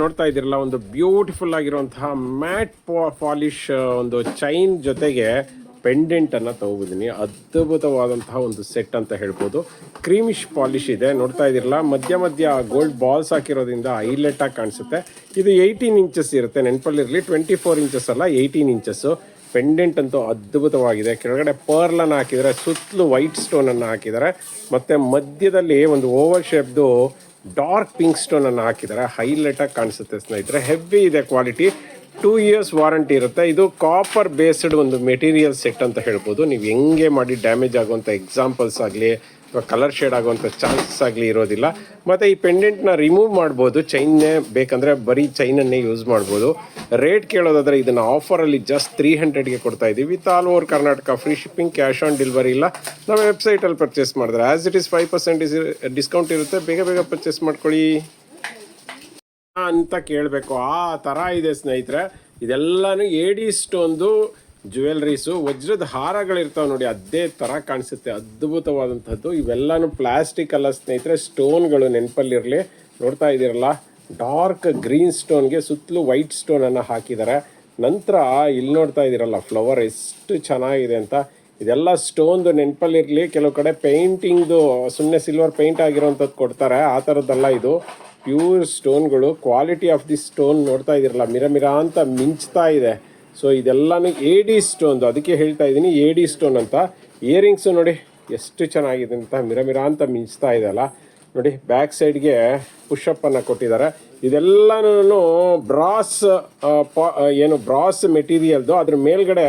ನೋಡ್ತಾ ಇದ್ದೀರಲ್ಲ, ಒಂದು ಬ್ಯೂಟಿಫುಲ್ ಆಗಿರುವಂತಹ ಮ್ಯಾಟ್ ಪಾಲಿಶ್ ಒಂದು ಚೈನ್ ಜೊತೆಗೆ ಪೆಂಡೆಂಟ್ ಅನ್ನ ತಗೋಬಿದ್ದೀನಿ ಅದ್ಭುತವಾದಂತಹ ಒಂದು ಸೆಟ್ ಅಂತ ಹೇಳ್ಬೋದು. ಕ್ರೀಮಿಶ್ ಪಾಲಿಶ್ ಇದೆ. ನೋಡ್ತಾ ಇದ್ದೀರಲ್ಲ, ಮಧ್ಯ ಮಧ್ಯ ಗೋಲ್ಡ್ ಬಾಲ್ಸ್ ಹಾಕಿರೋದ್ರಿಂದ ಹೈಲೈಟ್ ಆಗಿ ಕಾಣಿಸುತ್ತೆ. ಇದು ಏಯ್ಟೀನ್ ಇಂಚಸ್ ಇರುತ್ತೆ. ನೆನಪಲ್ಲಿರಲಿ ಟ್ವೆಂಟಿ ಫೋರ್ ಇಂಚಸ್ ಅಲ್ಲ ಏಯ್ಟೀನ್ ಇಂಚಸ್ಸು ಪೆಂಡೆಂಟ್ ಅಂತೂ ಅದ್ಭುತವಾಗಿದೆ. ಕೆಳಗಡೆ ಪರ್ಲ್ ಅನ್ನ ಹಾಕಿದ್ದಾರೆ ಸುತ್ತಲೂ ವೈಟ್ ಸ್ಟೋನ್ ಅನ್ನ ಹಾಕಿದ್ದಾರೆ. ಮತ್ತೆ ಮಧ್ಯದಲ್ಲಿ ಒಂದು ಓವರ್ ಶೇಪ್ದು ಡಾರ್ಕ್ ಪಿಂಕ್ ಸ್ಟೋನ್ ಅನ್ನು ಹಾಕಿದ್ದಾರೆ. ಹೈಲೈಟ್ ಆಗಿ ಕಾಣಿಸುತ್ತೆ ಸ್ನೇಹಿತರೆ. ಹೆವಿ ಇದೆ ಕ್ವಾಲಿಟಿ ಟೂ ಇಯರ್ಸ್ ವಾರಂಟಿ ಇರುತ್ತೆ. ಇದು ಕಾಪರ್ ಬೇಸ್ಡ್ ಒಂದು ಮೆಟೀರಿಯಲ್ ಸೆಟ್ ಅಂತ ಹೇಳ್ಬೋದು. ನೀವು ಹೆಂಗೆ ಮಾಡಿ ಡ್ಯಾಮೇಜ್ ಆಗುವಂಥ ಎಕ್ಸಾಂಪಲ್ಸ್ ಆಗಲಿ ಕಲರ್ ಶೇಡ್ ಆಗುವಂಥ ಚಾನ್ಸಸ್ ಆಗಲಿ ಇರೋದಿಲ್ಲ. ಮತ್ತು ಈ ಪೆಂಡೆಂಟ್ನ ರಿಮೂವ್ ಮಾಡ್ಬೋದು. ಚೈನ್ನೇ ಬೇಕಂದರೆ ಬರೀ ಚೈನನ್ನೇ ಯೂಸ್ ಮಾಡ್ಬೋದು. ರೇಟ್ ಕೇಳೋದಾದರೆ ಇದನ್ನು ಆಫರಲ್ಲಿ ಜಸ್ಟ್ ತ್ರೀ ಹಂಡ್ರೆಡ್ಗೆ ಕೊಡ್ತಾ ಇದ್ದೀವಿ. With all over Karnataka free shipping cash on delivery ಇಲ್ಲ. ನಮ್ಮ ವೆಬ್ಸೈಟಲ್ಲಿ ಪರ್ಚೇಸ್ ಮಾಡಿದ್ರೆ as it is five percent discount ಇರುತ್ತೆ. ಬೇಗ ಬೇಗ ಪರ್ಚೇಸ್ ಮಾಡ್ಕೊಳ್ಳಿ. ಅಂತ ಕೇಳಬೇಕು. ಆ ಥರ ಇದೆ ಸ್ನೇಹಿತರೆ. ಇದೆಲ್ಲನೂ ಏಡಿ ಸ್ಟೋನ್ದು ಜ್ಯುವೆಲ್ರೀಸು ವಜ್ರದ ಹಾರಗಳಿರ್ತಾವೆ ನೋಡಿ, ಅದೇ ಥರ ಕಾಣಿಸುತ್ತೆ. ಅದ್ಭುತವಾದಂಥದ್ದು. ಇವೆಲ್ಲನೂ ಪ್ಲಾಸ್ಟಿಕ್ ಅಲ್ಲ ಸ್ನೇಹಿತರೆ, ಸ್ಟೋನ್ಗಳು ನೆನಪಲ್ಲಿರಲಿ. ನೋಡ್ತಾ ಇದ್ದೀರಲ್ಲ, ಡಾರ್ಕ್ ಗ್ರೀನ್ ಸ್ಟೋನ್ಗೆ ಸುತ್ತಲೂ ವೈಟ್ ಸ್ಟೋನನ್ನು ಹಾಕಿದ್ದಾರೆ. ನಂತರ ಇಲ್ಲಿ ನೋಡ್ತಾ ಇದ್ದೀರಲ್ಲ, ಫ್ಲವರ್ ಎಷ್ಟು ಚೆನ್ನಾಗಿದೆ ಅಂತ. ಇದೆಲ್ಲ ಸ್ಟೋನ್ದು ನೆನಪಲ್ಲಿರಲಿ. ಕೆಲವು ಕಡೆ ಪೇಂಟಿಂಗ್ದು ಸುಮ್ಮನೆ ಸಿಲ್ವರ್ ಪೇಂಟ್ ಆಗಿರೋಂಥದ್ದು ಕೊಡ್ತಾರೆ. ಆ ಥರದ್ದೆಲ್ಲ ಇದು. ಪ್ಯೂರ್ ಸ್ಟೋನ್ಗಳು, ಕ್ವಾಲಿಟಿ ಆಫ್ ದಿ ಸ್ಟೋನ್ ನೋಡ್ತಾ ಇದ್ದೀರಲ್ಲ ಮಿರ ಮಿರ ಅಂತ ಮಿಂಚ್ತಾ ಇದೆ. ಸೊ ಇದೆಲ್ಲಾನು ಎ ಡಿ ಸ್ಟೋನ್ದು ಅದಕ್ಕೆ ಹೇಳ್ತಾ ಇದ್ದೀನಿ ಎ ಸ್ಟೋನ್ ಅಂತ. ಇಯರಿಂಗ್ಸು ನೋಡಿ, ಎಷ್ಟು ಚೆನ್ನಾಗಿದೆ ಅಂತ ಮಿರ ಅಂತ ಮಿಂಚ್ತಾ ಇದೆ ಅಲ್ಲ. ನೋಡಿ ಬ್ಯಾಕ್ ಸೈಡ್ಗೆ ಪುಷಪ್ ಅನ್ನ ಕೊಟ್ಟಿದ್ದಾರೆ. ಇದೆಲ್ಲನೂ ಬ್ರಾಸ್ ಏನು ಬ್ರಾಸ್ ಮೆಟೀರಿಯಲ್ದು ಅದ್ರ ಮೇಲ್ಗಡೆ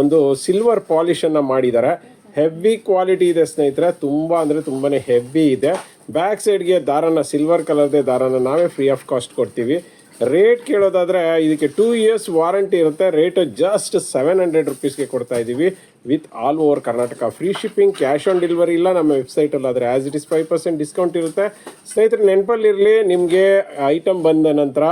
ಒಂದು ಸಿಲ್ವರ್ ಪಾಲಿಶ್ ಅನ್ನ ಮಾಡಿದ್ದಾರೆ. ಹೆವಿ ಕ್ವಾಲಿಟಿ ಇದೆ ಸ್ನೇಹಿತರೆ. ತುಂಬಾ ಅಂದ್ರೆ ತುಂಬಾನೇ ಹೆವಿ ಇದೆ. ಬ್ಯಾಕ್ ಸೈಡ್ಗೆ ದಾರನ ಸಿಲ್ವರ್ ಕಲರ್ದೇ ದಾರನ ನಾವೇ ಫ್ರೀ ಆಫ್ ಕಾಸ್ಟ್ ಕೊಡ್ತೀವಿ. ರೇಟ್ ಕೇಳೋದಾದ್ರೆ ಇದಕ್ಕೆ ಟೂ ಇಯರ್ಸ್ ವಾರಂಟಿ ಇರುತ್ತೆ. ರೇಟ್ ಜಸ್ಟ್ ಸೆವೆನ್ ಹಂಡ್ರೆಡ್ ರುಪೀಸ್ಗೆ ಕೊಡ್ತಾ ಇದ್ದೀವಿ with all over Karnataka free shipping cash on delivery ಇಲ್ಲ. ನಮ್ಮ ವೆಬ್ಸೈಟಲ್ಲಿ ಆದರೆ as it is five percent discount ಇರುತ್ತೆ. ಸ್ನೇಹಿತರೆ ನೆನಪಲ್ಲಿರಲಿ ನಿಮಗೆ ಐಟಮ್ ಬಂದ ನಂತರ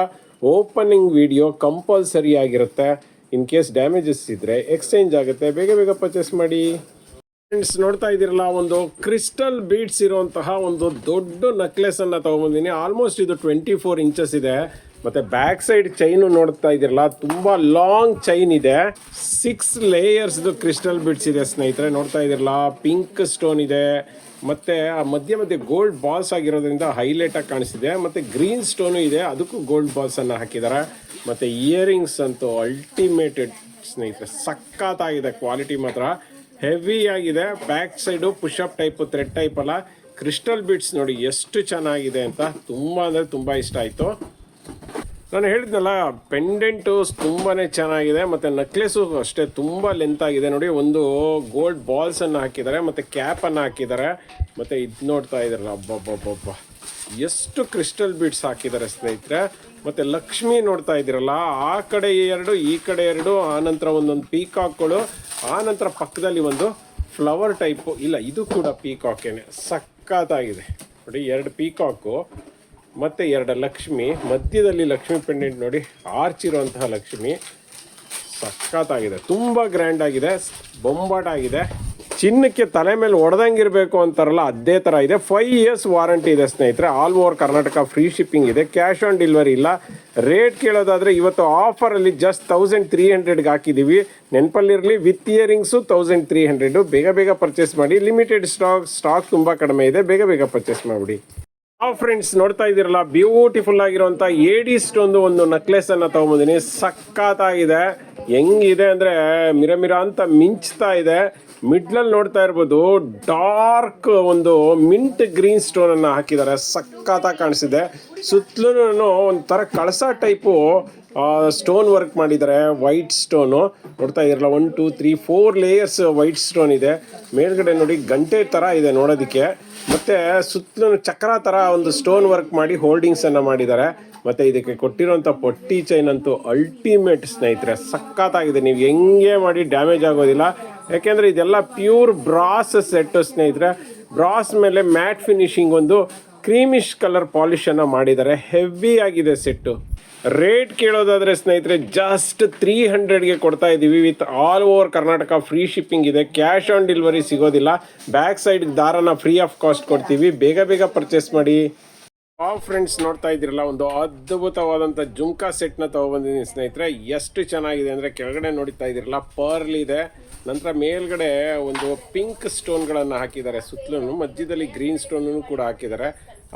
ಓಪನಿಂಗ್ ವಿಡಿಯೋ ಕಂಪಲ್ಸರಿ ಆಗಿರುತ್ತೆ. ಇನ್ ಕೇಸ್ ಡ್ಯಾಮೇಜಸ್ ಇದ್ದರೆ ಎಕ್ಸ್ಚೇಂಜ್ ಆಗುತ್ತೆ. ಬೇಗ ಬೇಗ ಪರ್ಚೇಸ್ ಮಾಡಿ. ಫ್ರೆಂಡ್ಸ್ ನೋಡ್ತಾ ಇದ್ದೀರಲ್ಲ, ಒಂದು ಕ್ರಿಸ್ಟಲ್ ಬೀಡ್ಸ್ ಇರುವಂತಹ ಒಂದು ದೊಡ್ಡ ನೆಕ್ಲೆಸನ್ನು ತೊಗೊಂಬಂದಿನಿ. ಆಲ್ಮೋಸ್ಟ್ ಇದು ಟ್ವೆಂಟಿ ಫೋರ್ ಇಂಚಸ್ ಇದೆ. ಮತ್ತೆ ಬ್ಯಾಕ್ ಸೈಡ್ ಚೈನು ನೋಡ್ತಾ ಇದ್ದೀರಲ್ಲ, ತುಂಬಾ ಲಾಂಗ್ ಚೈನ್ ಇದೆ. ಸಿಕ್ಸ್ ಲೇಯರ್ಸ್ ಕ್ರಿಸ್ಟಲ್ ಬಿಡ್ಸ್ ಇದೆ ಸ್ನೇಹಿತರೆ, ನೋಡ್ತಾ ಇದ್ದೀರಲ್ಲ ಪಿಂಕ್ ಸ್ಟೋನ್ ಇದೆ. ಮತ್ತೆ ಆ ಮಧ್ಯ ಮಧ್ಯೆ ಗೋಲ್ಡ್ ಬಾಲ್ಸ್ ಆಗಿರೋದ್ರಿಂದ ಹೈಲೈಟ್ ಆಗಿ ಕಾಣಿಸ್ತಿದೆ. ಮತ್ತೆ ಗ್ರೀನ್ ಸ್ಟೋನು ಇದೆ, ಅದಕ್ಕೂ ಗೋಲ್ಡ್ ಬಾಲ್ಸ್ ಅನ್ನ ಹಾಕಿದ್ದಾರೆ. ಮತ್ತೆ ಇಯರಿಂಗ್ಸ್ ಅಂತೂ ಅಲ್ಟಿಮೇಟೆಡ್ ಸ್ನೇಹಿತರೆ, ಸಖತ್ತಾಗಿದೆ ಕ್ವಾಲಿಟಿ ಮಾತ್ರ. ಹೆವಿ ಆಗಿದೆ back side push up type thread type ಅಲ್ಲ. ಕ್ರಿಸ್ಟಲ್ ಬಿಟ್ಸ್ ನೋಡಿ ಎಷ್ಟು ಚೆನ್ನಾಗಿದೆ ಅಂತ ತುಂಬ ಅಂದರೆ ತುಂಬ ಇಷ್ಟ ಆಯಿತು. ನಾನು ಹೇಳಿದ್ನಲ್ಲ ಪೆಂಡೆಂಟು ತುಂಬಾ ಚೆನ್ನಾಗಿದೆ, ಮತ್ತು ನೆಕ್ಲೆಸು ಅಷ್ಟೇ ತುಂಬ ಲೆಂತ್ ಆಗಿದೆ ನೋಡಿ. ಒಂದು ಗೋಲ್ಡ್ ಬಾಲ್ಸನ್ನು ಹಾಕಿದ್ದಾರೆ, ಮತ್ತು ಕ್ಯಾಪನ್ನು ಹಾಕಿದ್ದಾರೆ. ಮತ್ತು ಇದು ನೋಡ್ತಾ ಇದ್ದಾರಲ್ಲ ಅಬ್ಬಬ್ಬಬ್ಬಬ್ಬ. ಎಷ್ಟು ಕ್ರಿಸ್ಟಲ್ ಬೀಡ್ಸ್ ಹಾಕಿದ್ದಾರೆ ಸ್ನೇಹಿತರೆ. ಮತ್ತು ಲಕ್ಷ್ಮಿ ನೋಡ್ತಾ ಇದ್ದೀರಲ್ಲ, ಆ ಕಡೆ ಎರಡು, ಈ ಕಡೆ ಎರಡು ಆನಂತರ ಒಂದೊಂದು ಪೀಕಾಕ್ಗಳು ಆನಂತರ ಪಕ್ಕದಲ್ಲಿ ಒಂದು ಫ್ಲವರ್ ಟೈಪು ಇಲ್ಲ, ಇದು ಕೂಡ ಪೀಕಾಕೇನೆ ಸಖತ್ತಾಗಿದೆ. ನೋಡಿ, ಎರಡು ಪೀಕಾಕು ಮತ್ತೆ ಎರಡು ಲಕ್ಷ್ಮಿ, ಮಧ್ಯದಲ್ಲಿ ಲಕ್ಷ್ಮಿ ಪೆಂಡೆಂಟ್ ನೋಡಿ ಆರ್ಚ್ ಇರುವಂತಹ ಲಕ್ಷ್ಮಿ ಸಖತ್ತಾಗಿದೆ ತುಂಬ ಗ್ರ್ಯಾಂಡ್ ಆಗಿದೆ, ಬೊಂಬಾಟ್ ಆಗಿದೆ. ಚಿನ್ನಕ್ಕೆ ತಲೆ ಮೇಲೆ ಹೊಡೆದಂಗಿರ್ಬೇಕು ಅಂತಾರಲ್ಲ, ಅದೇ ಥರ ಇದೆ. ಫೈವ್ ಇಯರ್ಸ್ ವಾರಂಟಿ ಇದೆ ಸ್ನೇಹಿತರೆ all over Karnataka free shipping ಇದೆ. ಕ್ಯಾಶ್ ಆನ್ ಡೆಲಿವರಿ ಇಲ್ಲ. ರೇಟ್ ಕೇಳೋದಾದರೆ ಇವತ್ತು ಆಫರಲ್ಲಿ ಜಸ್ಟ್ ತೌಸಂಡ್ ತ್ರೀ ಹಂಡ್ರೆಡ್ಗೆ ಹಾಕಿದ್ದೀವಿ ನೆನಪಲ್ಲಿರಲಿ with earrings thousand three hundred ಬೇಗ ಬೇಗ ಪರ್ಚೇಸ್ ಮಾಡಿ. ಲಿಮಿಟೆಡ್ ಸ್ಟಾಕ್ ಸ್ಟಾಕ್ ತುಂಬ ಕಡಿಮೆ ಇದೆ. ಬೇಗ ಬೇಗ ಪರ್ಚೇಸ್ ಮಾಡಿಬಿಡಿ. ಆ ಫ್ರೆಂಡ್ಸ್ ನೋಡ್ತಾ ಇದ್ದೀರಲ್ಲ ಬ್ಯೂಟಿಫುಲ್ ಆಗಿರುವಂತ ಏಡಿ ಸ್ಟೋನ್ದು ಒಂದು ನೆಕ್ಲೆಸ್ ಅನ್ನ ತಗೊಂಬಂದಿನಿ. ಸಖತ್ತಾಗಿದೆ. ಹೆಂಗಿದೆ ಅಂದ್ರೆ ಮಿರ ಮಿರ ಅಂತ ಮಿಂಚ್ತಾ ಇದೆ. ಮಿಡ್ಲಲ್ಲಿ ನೋಡ್ತಾ ಇರ್ಬೋದು ಡಾರ್ಕ್ ಒಂದು ಮಿಂಟ್ ಗ್ರೀನ್ ಸ್ಟೋನ್ ಅನ್ನ ಹಾಕಿದ್ದಾರೆ. ಸಕ್ಕತ್ತಾಗಿ ಕಾಣಿಸಿದೆ ಸುತ್ತಲೂ ಒಂಥರ ಕಳಸ ಟೈಪು ಸ್ಟೋನ್ ವರ್ಕ್ ಮಾಡಿದ್ದಾರೆ. ವೈಟ್ ಸ್ಟೋನು ನೋಡ್ತಾ ಇದ್ರಲ್ಲ one two three four layers white stone ಇದೆ. ಮೇಲ್ಗಡೆ ನೋಡಿ ಗಂಟೆ ಥರ ಇದೆ ನೋಡೋದಕ್ಕೆ. ಮತ್ತು ಸುತ್ತಲೂ ಚಕ್ರ ಥರ ಒಂದು ಸ್ಟೋನ್ ವರ್ಕ್ ಮಾಡಿ ಹೋಲ್ಡಿಂಗ್ಸನ್ನು ಮಾಡಿದ್ದಾರೆ. ಮತ್ತು ಇದಕ್ಕೆ ಕೊಟ್ಟಿರುವಂಥ ಪೊಟ್ಟಿ ಚೈನ್ ಅಂತೂ ಅಲ್ಟಿಮೇಟ್ ಸ್ನೇಹಿತರೆ, ಸಖತ್ತಾಗಿದೆ. ನೀವು ಹೆಂಗೆ ಮಾಡಿ ಡ್ಯಾಮೇಜ್ ಆಗೋದಿಲ್ಲ. ಯಾಕೆಂದರೆ ಇದೆಲ್ಲ ಪ್ಯೂರ್ ಬ್ರಾಸ್ ಸೆಟ್ಟು ಸ್ನೇಹಿತರೆ. ಬ್ರಾಸ್ ಮೇಲೆ ಮ್ಯಾಟ್ ಫಿನಿಶಿಂಗ್ ಒಂದು ಕ್ರೀಮಿಶ್ ಕಲರ್ ಪಾಲಿಷನ್ನು ಮಾಡಿದ್ದಾರೆ. ಹೆವಿ ಆಗಿದೆ ಸೆಟ್ಟು ರೇಟ್ ಕೇಳೋದಾದ್ರೆ ಸ್ನೇಹಿತರೆ ಜಸ್ಟ್ ತ್ರೀ ಹಂಡ್ರೆಡ್ಗೆ ಕೊಡ್ತಾ ಇದ್ದೀವಿ with all over Karnataka free shipping ಇದೆ ಕ್ಯಾಶ್ ಆನ್ ಡೆಲಿವರಿ ಸಿಗೋದಿಲ್ಲ. ಬ್ಯಾಕ್ ಸೈಡ್ ದಾರನ ಫ್ರೀ ಆಫ್ ಕಾಸ್ಟ್ ಕೊಡ್ತೀವಿ. ಬೇಗ ಬೇಗ ಪರ್ಚೇಸ್ ಮಾಡಿ. ಆ ಫ್ರೆಂಡ್ಸ್ ನೋಡ್ತಾ ಇದ್ದೀರಲ್ಲ, ಒಂದು ಅದ್ಭುತವಾದಂಥ ಜುಮ್ಕಾ ಸೆಟ್ನ ತೊಗೊಬಂದಿದ್ದೀನಿ ಸ್ನೇಹಿತರೆ. ಎಷ್ಟು ಚೆನ್ನಾಗಿದೆ ಅಂದರೆ ಕೆಳಗಡೆ ನೋಡಿತಾ ಇದ್ದೀರಲ್ಲ ಪರ್ಲ್ ಇದೆ. ನಂತರ ಮೇಲ್ಗಡೆ ಒಂದು ಪಿಂಕ್ ಸ್ಟೋನ್ಗಳನ್ನು ಹಾಕಿದ್ದಾರೆ. ಸುತ್ತಲೂ ಮಧ್ಯದಲ್ಲಿ ಗ್ರೀನ್ ಸ್ಟೋನನ್ನು ಕೂಡ ಹಾಕಿದ್ದಾರೆ.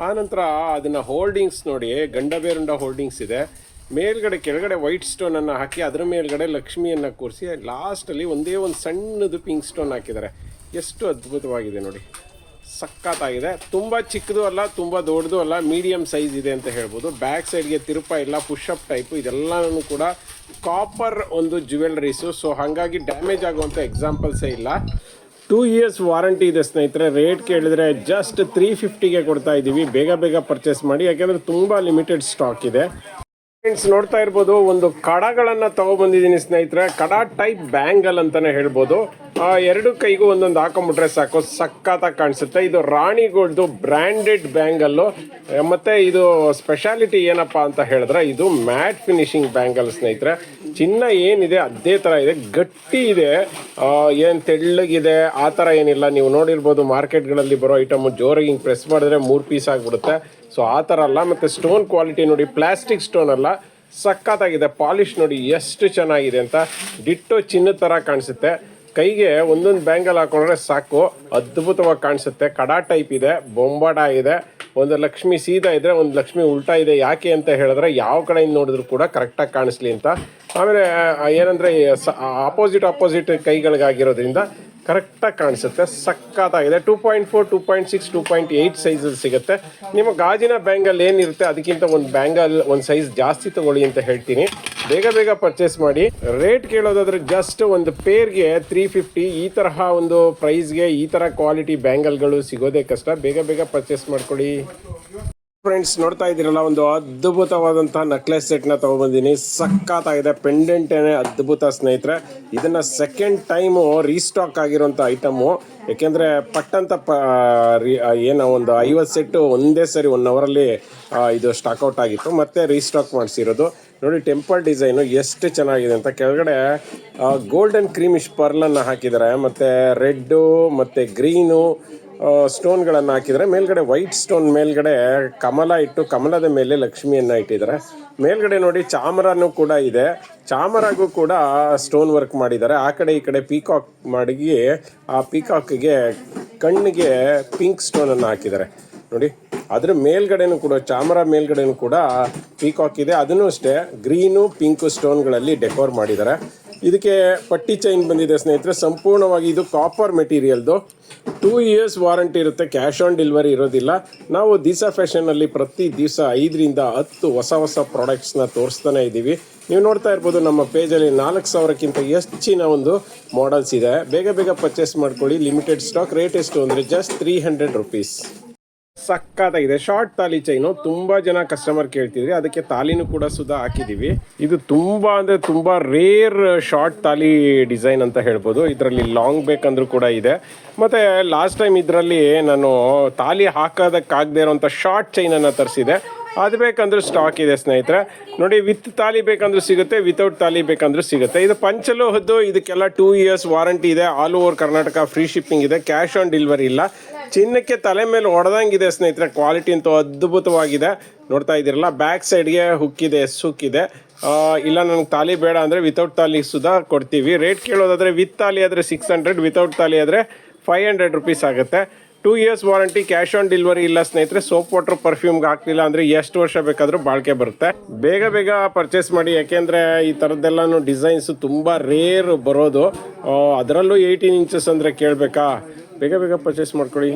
ಆನಂತರ ಅದನ್ನು ಹೋಲ್ಡಿಂಗ್ಸ್ ನೋಡಿ, ಗಂಡಬೇರುಂಡ ಹೋಲ್ಡಿಂಗ್ಸ್ ಇದೆ. ಮೇಲ್ಗಡೆ, ಕೆಳಗಡೆ ವೈಟ್ ಸ್ಟೋನನ್ನು ಹಾಕಿ, ಅದರ ಮೇಲ್ಗಡೆ ಲಕ್ಷ್ಮಿಯನ್ನು ಕೂರಿಸಿ, ಲಾಸ್ಟಲ್ಲಿ ಒಂದೇ ಒಂದು ಸಣ್ಣದು ಪಿಂಕ್ ಸ್ಟೋನ್ ಹಾಕಿದ್ದಾರೆ. ಎಷ್ಟು ಅದ್ಭುತವಾಗಿದೆ ನೋಡಿ. ಸಖತ್ತಾಗಿದೆ. ತುಂಬ ಚಿಕ್ಕದು ಅಲ್ಲ, ತುಂಬ ದೊಡ್ಡದು ಅಲ್ಲ ಮೀಡಿಯಂ ಸೈಜ್ ಇದೆ ಅಂತ ಹೇಳ್ಬೋದು. ಬ್ಯಾಕ್ ಸೈಡ್ಗೆ ತಿರುಪ ಇಲ್ಲ ಪುಷಪ್ ಟೈಪು ಇದೆಲ್ಲನೂ ಕೂಡ ಕಾಪರ್ ಒಂದು ಜ್ಯುವೆಲ್ರೀಸು ಸೊ. ಹಾಗಾಗಿ ಡ್ಯಾಮೇಜ್ ಆಗುವಂಥ ಎಕ್ಸಾಂಪಲ್ಸೇ ಇಲ್ಲ. ಟೂ ಇಯರ್ಸ್ ವಾರಂಟಿ ಇದೆ ಸ್ನೇಹಿತರೆ. ರೇಟ್ ಕೇಳಿದ್ರೆ ಜಸ್ಟ್ ತ್ರೀ ಫಿಫ್ಟಿಗೆ ಕೊಡ್ತಾ ಇದ್ದೀವಿ ಬೇಗ ಬೇಗ ಪರ್ಚೇಸ್ ಮಾಡಿ. ಯಾಕೆಂದರೆ ತುಂಬ ಲಿಮಿಟೆಡ್ ಸ್ಟಾಕ್ ಇದೆ. ಫ್ರೆಂಡ್ಸ್ ನೋಡ್ತಾ ಇರ್ಬೋದು, ಒಂದು ಕಡಗಳನ್ನ ತಗೊಬಂದಿದ್ದೀನಿ ಸ್ನೇಹಿತರೆ. ಕಡ ಟೈಪ್ ಬ್ಯಾಂಗಲ್ ಅಂತಾನೆ ಹೇಳ್ಬೋದು. ಎರಡು ಕೈಗೂ ಒಂದೊಂದು ಹಾಕೊಂಬಿಟ್ರೆ ಸಾಕು ಸಕ್ಕತ್ತ ಕಾಣಿಸುತ್ತೆ. ಇದು ರಾಣಿಗಳ್ದು ಬ್ರ್ಯಾಂಡೆಡ್ ಬ್ಯಾಂಗಲ್ಲು ಮತ್ತೆ ಇದು ಸ್ಪೆಷಾಲಿಟಿ ಏನಪ್ಪ ಅಂತ ಹೇಳಿದ್ರೆ, ಇದು ಮ್ಯಾಟ್ ಫಿನಿಶಿಂಗ್ ಬ್ಯಾಂಗಲ್ ಸ್ನೇಹಿತರೆ. ಚಿನ್ನ ಏನಿದೆ, ಅದೇ ಥರ ಇದೆ, ಗಟ್ಟಿ ಇದೆ. ಏನು ತೆಳ್ಳಗಿದೆ, ಆ ಥರ ಏನಿಲ್ಲ. ನೀವು ನೋಡಿರ್ಬೋದು ಮಾರ್ಕೆಟ್ಗಳಲ್ಲಿ ಬರೋ ಐಟಮ್ ಜೋರಾಗಿ ಹಿಂಗೆ ಪ್ರೆಸ್ ಮಾಡಿದ್ರೆ ಮೂರು ಪೀಸ್ ಆಗಿಬಿಡುತ್ತೆ. ಸೊ ಆ ಥರ ಅಲ್ಲ. ಮತ್ತು ಸ್ಟೋನ್ ಕ್ವಾಲಿಟಿ ನೋಡಿ ಪ್ಲಾಸ್ಟಿಕ್ ಸ್ಟೋನ್ ಅಲ್ಲ. ಸಖತ್ತಾಗಿದೆ. ಪಾಲಿಶ್ ನೋಡಿ, ಎಷ್ಟು ಚೆನ್ನಾಗಿದೆ ಅಂತ ಡಿಟ್ಟೋ ಚಿನ್ನದ ಥರ ಕಾಣಿಸುತ್ತೆ. ಕೈಗೆ ಒಂದೊಂದು ಬ್ಯಾಂಗಲ್ ಹಾಕೊಂಡ್ರೆ ಸಾಕು. ಅದ್ಭುತವಾಗಿ ಕಾಣಿಸುತ್ತೆ. ಕಡಾ ಟೈಪ್ ಇದೆ, ಬೊಂಬಾಟ ಇದೆ. ಒಂದು ಲಕ್ಷ್ಮಿ ಸೀದಾ ಇದ್ರೆ, ಒಂದು ಲಕ್ಷ್ಮಿ ಉಲ್ಟಾ ಇದೆ. ಯಾಕೆ ಅಂತ ಹೇಳಿದ್ರೆ, ಯಾವ ಕಡೆಯಿಂದ ನೋಡಿದ್ರು ಕೂಡ ಕರೆಕ್ಟಾಗಿ ಕಾಣಿಸ್ಲಿ ಅಂತ. ಆಮೇಲೆ ಏನಂದ್ರೆ ಆಪೋಸಿಟ್ ಆಪೋಸಿಟ್ ಕೈಗಳಿಗಾಗಿರೋದ್ರಿಂದ ಕರೆಕ್ಟಾಗಿ ಕಾಣಿಸುತ್ತೆ. ಸಕ್ಕತ್ತಾಗಿದೆ two point four two point six two point eight ಸೈಜಲ್ಲಿ ಸಿಗುತ್ತೆ. ನಿಮ್ಮ ಗಾಜಿನ ಬ್ಯಾಂಗಲ್ ಏನಿರುತ್ತೆ, ಅದಕ್ಕಿಂತ ಒಂದು ಬ್ಯಾಂಗಲ್ ಒಂದು ಸೈಜ್ ಜಾಸ್ತಿ ತಗೊಳ್ಳಿ ಅಂತ ಹೇಳ್ತೀನಿ. ಬೇಗ ಬೇಗ ಪರ್ಚೇಸ್ ಮಾಡಿ. ರೇಟ್ ಕೇಳೋದಾದ್ರೆ ಜಸ್ಟ್ ಒಂದು ಪೇರ್ಗೆ ತ್ರೀ ಫಿಫ್ಟಿ ಈ ತರಹ ಒಂದು ಪ್ರೈಸ್ಗೆ ಈ ಥರ ಕ್ವಾಲಿಟಿ ಬ್ಯಾಂಗಲ್ಗಳು ಸಿಗೋದೇ ಕಷ್ಟ. ಬೇಗ ಬೇಗ ಪರ್ಚೇಸ್ ಮಾಡ್ಕೊಳ್ಳಿ. ಫ್ರೆಂಡ್ಸ್ ನೋಡ್ತಾ ಇದ್ದೀರಲ್ಲ, ಒಂದು ಅದ್ಭುತವಾದಂತಹ ನಕ್ಲೆಸ್ ಸೆಟ್ನ ತಗೊಬಂದಿನಿ ಸಖತ್ತಾಗಿದೆ ಪೆಂಡೆಂಟ್ ಏನೇ ಅದ್ಭುತ ಸ್ನೇಹಿತರೆ. ಇದನ್ನ ಸೆಕೆಂಡ್ ಟೈಮು ರೀಸ್ಟಾಕ್ ಆಗಿರುವಂತ ಐಟಮು ಯಾಕೆಂದ್ರೆ ಪಟ್ಟಂತ ಪ ಏನೋ ಒಂದು ಐವತ್ತು ಸೆಟ್ಟು ಒಂದೇ ಸರಿ ಒನ್ ಅವರಲ್ಲಿ ಇದು ಸ್ಟಾಕ್ಔಟ್ ಆಗಿತ್ತು. ಮತ್ತೆ ರೀಸ್ಟಾಕ್ ಮಾಡಿಸಿರೋದು. ನೋಡಿ ಟೆಂಪಲ್ ಡಿಸೈನು ಎಷ್ಟು ಚೆನ್ನಾಗಿದೆ ಅಂತ. ಕೆಳಗಡೆ ಗೋಲ್ಡನ್ ಕ್ರೀಮಿಶ್ ಪರ್ಲನ್ನು ಹಾಕಿದ್ದಾರೆ. ಮತ್ತು ರೆಡ್ಡು ಮತ್ತು ಗ್ರೀನು ಸ್ಟೋನ್ಗಳನ್ನು ಹಾಕಿದರೆ ಮೇಲ್ಗಡೆ ವೈಟ್ ಸ್ಟೋನ್ ಮೇಲ್ಗಡೆ ಕಮಲ ಇಟ್ಟು ಕಮಲದ ಮೇಲೆ ಲಕ್ಷ್ಮಿಯನ್ನು ಇಟ್ಟಿದ್ದಾರೆ. ಮೇಲ್ಗಡೆ ನೋಡಿ ಚಾಮರನೂ ಕೂಡ ಇದೆ. ಚಾಮರಾಗೂ ಕೂಡ ಸ್ಟೋನ್ ವರ್ಕ್ ಮಾಡಿದ್ದಾರೆ. ಆ ಕಡೆ ಈ ಕಡೆ ಪೀಕಾಕ್ ಮಾಡಿ ಆ ಪೀಕಾಕ್ಗೆ ಕಣ್ಣಿಗೆ ಪಿಂಕ್ ಸ್ಟೋನನ್ನು ಹಾಕಿದ್ದಾರೆ. ನೋಡಿ, ಅದ್ರ ಮೇಲ್ಗಡೆನೂ ಕೂಡ, ಚಾಮರ ಮೇಲ್ಗಡೆನೂ ಕೂಡ ಪೀಕಾಕ್ ಇದೆ. ಅದನ್ನು ಅಷ್ಟೇ ಗ್ರೀನು ಪಿಂಕು ಸ್ಟೋನ್ಗಳಲ್ಲಿ ಡೆಕೋರ್ ಮಾಡಿದ್ದಾರೆ. ಇದಕ್ಕೆ ಪಟ್ಟಿ ಚೈನ್ ಬಂದಿದೆ, ಸ್ನೇಹಿತರೆ. ಸಂಪೂರ್ಣವಾಗಿ ಇದು ಕಾಪರ್ ಮೆಟೀರಿಯಲ್ದು ಟೂ ಇಯರ್ಸ್ ವಾರಂಟಿ ಇರುತ್ತೆ ಕ್ಯಾಶ್ ಆನ್ ಡೆಲಿವರಿ ಇರೋದಿಲ್ಲ. ನಾವು ದಿಸಾ ಫ್ಯಾಷನಲ್ಲಿ ಪ್ರತಿ ದಿವಸ ಐದರಿಂದ ಹತ್ತು ಹೊಸ ಹೊಸ ಪ್ರಾಡಕ್ಟ್ಸ್ನ ತೋರಿಸ್ತಾನೆ ಇದ್ದೀವಿ. ನೀವು ನೋಡ್ತಾ ಇರ್ಬೋದು, ನಮ್ಮ ಪೇಜಲ್ಲಿ ನಾಲ್ಕು ಸಾವಿರಕ್ಕಿಂತ ಹೆಚ್ಚಿನ ಒಂದು ಮಾಡೆಲ್ಸ್ ಇದೆ. ಬೇಗ ಬೇಗ ಪರ್ಚೇಸ್ ಮಾಡ್ಕೊಳ್ಳಿ. ಲಿಮಿಟೆಡ್ ಸ್ಟಾಕ್ ರೇಟ್ ಎಷ್ಟು ಅಂದರೆ ಜಸ್ಟ್ ತ್ರೀ ಹಂಡ್ರೆಡ್ ರುಪೀಸ್ ಸಕ್ಕತ್ತಾಗಿದೆ. ಶಾರ್ಟ್ ತಾಲಿ ಚೈನು ತುಂಬಾ ಜನ ಕಸ್ಟಮರ್ ಕೇಳ್ತಿದ್ರಿ. ಅದಕ್ಕೆ ತಾಲಿನೂ ಕೂಡ ಸುಧಾ ಹಾಕಿದೀವಿ. ಇದು ತುಂಬಾ ಅಂದ್ರೆ ತುಂಬಾ ರೇರ್ ಶಾರ್ಟ್ ತಾಲಿ ಡಿಸೈನ್ ಅಂತ ಹೇಳ್ಬೋದು. ಇದರಲ್ಲಿ ಲಾಂಗ್ ಬೇಕಂದ್ರೂ ಕೂಡ ಇದೆ. ಮತ್ತೆ ಲಾಸ್ಟ್ ಟೈಮ್ ಇದರಲ್ಲಿ ನಾನು ತಾಲಿ ಹಾಕೋದಕ್ಕಾಗದೇ ಇರುವಂತ ಶಾರ್ಟ್ ಚೈನನ್ನು ತರಿಸಿದೆ ಅದು ಬೇಕಂದ್ರೂ ಸ್ಟಾಕ್ ಇದೆ ಸ್ನೇಹಿತರೆ. ನೋಡಿ ವಿತ್ ತಾಲಿ ಬೇಕಂದ್ರೂ ಸಿಗುತ್ತೆ ವಿತೌಟ್ ತಾಲಿ ಬೇಕಂದ್ರೂ ಸಿಗುತ್ತೆ. ಇದು ಪಂಚಲೋಹದ್ದು ಇದಕ್ಕೆಲ್ಲ ಟೂ ಇಯರ್ಸ್ ವಾರಂಟಿ ಇದೆ all over Karnataka free shipping ಇದೆ ಕ್ಯಾಶ್ ಆನ್ ಡೆಲಿವರಿ ಇಲ್ಲ. ಚಿನ್ನಕ್ಕೆ ತಲೆ ಮೇಲೆ ಹೊಡೆದಂಗಿದೆ ಸ್ನೇಹಿತರೆ ಕ್ವಾಲಿಟಿ ಅಂತೂ ಅದ್ಭುತವಾಗಿದೆ. ನೋಡ್ತಾ ಇದ್ದೀರಲ್ಲ ಬ್ಯಾಕ್ ಸೈಡ್ಗೆ ಹುಕ್ಕಿದೆ ಎಸ್ ಆ, ಇಲ್ಲ ನನಗೆ ತಾಲಿ ಬೇಡ ಅಂದರೆ ವಿತೌಟ್ ತಾಲಿ ಸುಧಾ ಕೊಡ್ತೀವಿ. ರೇಟ್ ಕೇಳೋದಾದರೆ ವಿತ್ ತಾಲಿ ಆದರೆ ಸಿಕ್ಸ್ ಹಂಡ್ರೆಡ್ ವಿತೌಟ್ ತಾಲಿ ಆದರೆ ಫೈವ್ ಹಂಡ್ರೆಡ್ ರುಪೀಸ್ ಆಗುತ್ತೆ. Two years warranty cash on delivery ಇಲ್ಲ ಸ್ನೇಹಿತರೆ ಸೋಪ್ ವಾಟರ್ ಪರ್ಫ್ಯೂಮ್ಗೆ ಹಾಕ್ಲಿಲ್ಲ ಅಂದರೆ ಎಷ್ಟು ವರ್ಷ ಬೇಕಾದರೂ ಬಾಳಿಕೆ ಬರುತ್ತೆ. ಬೇಗ ಬೇಗ ಪರ್ಚೇಸ್ ಮಾಡಿ, ಯಾಕೆಂದರೆ ಈ ಥರದ್ದೆಲ್ಲನೂ ಡಿಸೈನ್ಸ್ ತುಂಬ ರೇರ್ ಬರೋದು. ಅದರಲ್ಲೂ ಏಯ್ಟೀನ್ ಇಂಚಸ್ ಅಂದರೆ ಕೇಳಬೇಕಾ? ಬೇಗ ಬೇಗ ಪರ್ಚೇಸ್ ಮಾಡ್ಕೊಳ್ಳಿ.